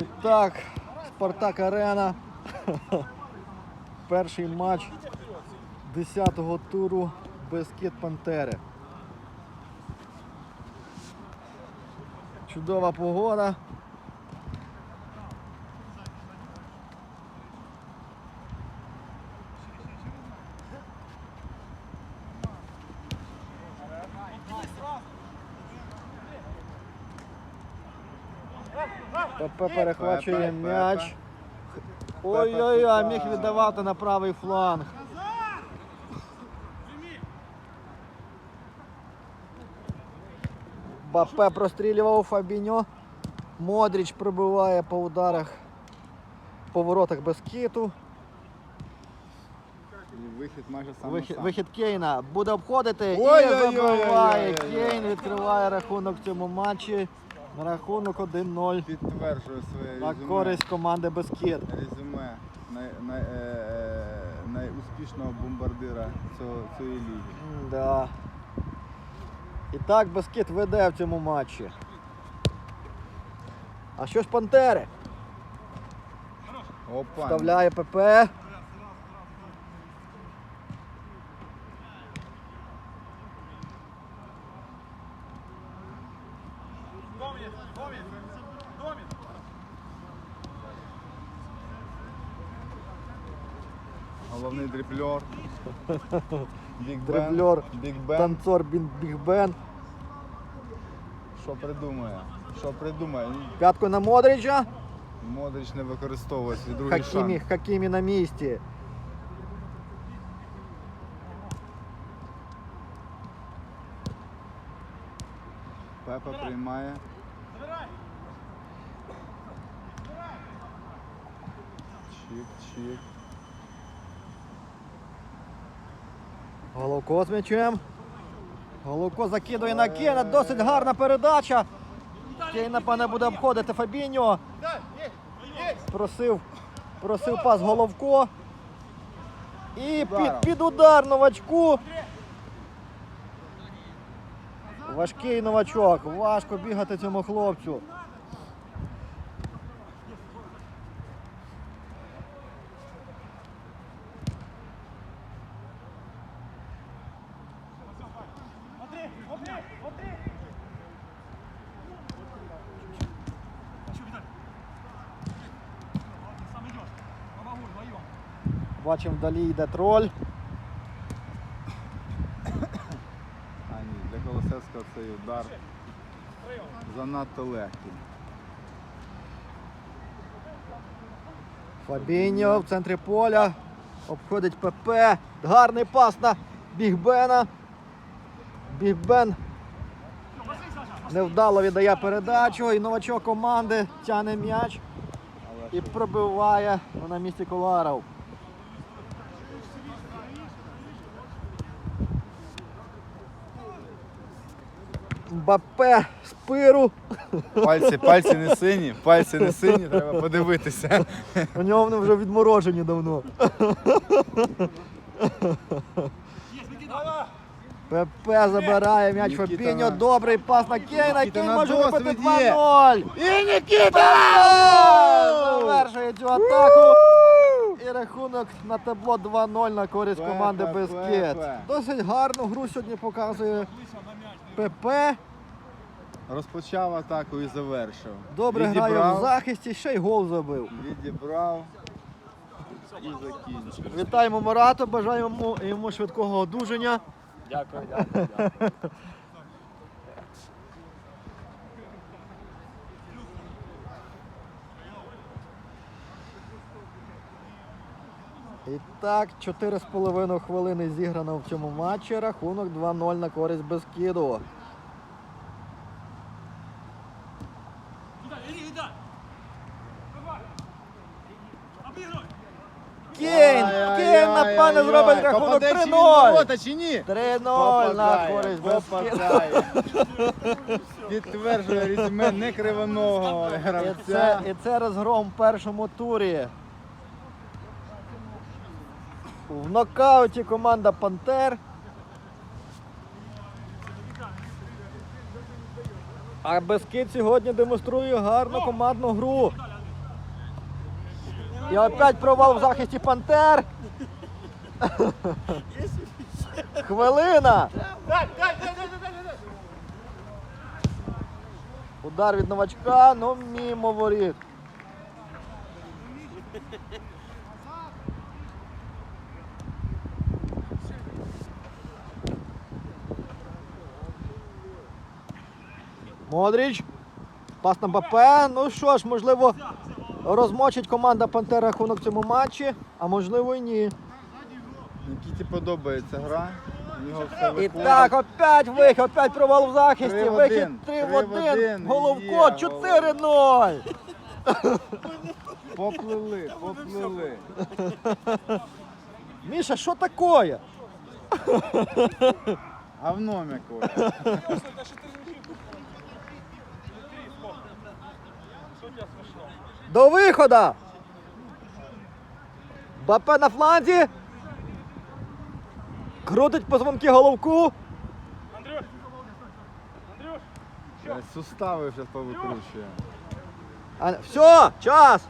І так, Спартак Арена. Перший матч 10-го туру Бескет Пантери. Чудова погода. ПП перехвачує Пепе, м'яч. Ой-ой-ой, а міг віддавати на правий фланг. Бапе прострілював Фабіньо. Модріч пробиває по ударах, по воротах без киту. Вихід майже сам Вихід, вихід Кейна буде обходити Ой-ой-ой-ой-ой-ой. забиває. Кейн відкриває рахунок в цьому матчі. Рахунок 1-0 Підтверджує своє на резюме. користь команди Бескет. резюме най, най, е, е, найуспішного бомбардира цього, цієї ліги. Да. І так Бескет веде в цьому матчі. А що ж Пантери? Опа. Вставляє ПП. Головний дриблер. Біг. Дриблер. Біг Бен. Танцор Бін- Біг Бен. Що придумає? Що придумає? П'ятку на Модрича. Модрич не використовує свій другий Хакімі, шанс. Хакімі на місці. Пепа приймає. Чик, чик. Головко з м'ячем. Головко закидує на Кейна. Досить гарна передача. Кейн, напевне, буде обходити Фабіньо. Просив, просив пас Головко. І під, під удар новачку. Важкий новачок. Важко бігати цьому хлопцю. Бачимо, вдалі йде троль. А ні, для Колосевського цей удар занадто легкий. Фабіньо в центрі поля. Обходить ПП. Гарний пас на Бігбена. Бігбен невдало віддає передачу. І новачок команди тягне м'яч і пробиває на місці Коларов. Мбапе з пиру. пальці, пальці не сині, пальці не сині, треба подивитися. У нього вони вже відморожені давно. ПП забирає м'яч Фабіньо. Добрий пас на Кейна. Кейн може вибити 2-0. І Нікіта! Завершує цю атаку. І рахунок на табло 2-0 на користь команди Бескет. Досить гарну гру сьогодні показує ПП. Розпочав атаку і завершив. Добре грає в захисті, ще й гол забив. Відібрав і закінчив. Вітаємо Марата, бажаємо йому, йому швидкого одужання. Дякую, дякую. дякую. І так, 4,5 хвилини зіграно в цьому матчі. Рахунок 2-0 на користь Бескіду. Кейн! Кейн, напевне, зробить рахунок 3-0! чи ні? 3-0 на користь Бескіду. Підтверджує резюме некривоного І це, гравця. і це розгром в першому турі. В нокауті команда Пантер. А Бескид сьогодні демонструє гарну командну гру. І опять провал в захисті Пантер. Хвилина. Удар від новачка, ну мімо воріт. Модріч. Пас на БП. Ну що ж, можливо, розмочить команда Пантер рахунок в цьому матчі, а можливо і ні. Нікіті подобається гра. У нього все І виходить. так, опять вихід, опять провал в захисті. Три в Вихід один, 3 в три в 1. один. Головко Є, 4-0. Поплили, поплили. Міша, що таке? Говно м'якое. До виходу. Бапе на фланзі. Крутить позвонки головку. Андрюш! Андрюш! Сустави зараз повикручує. Все, час.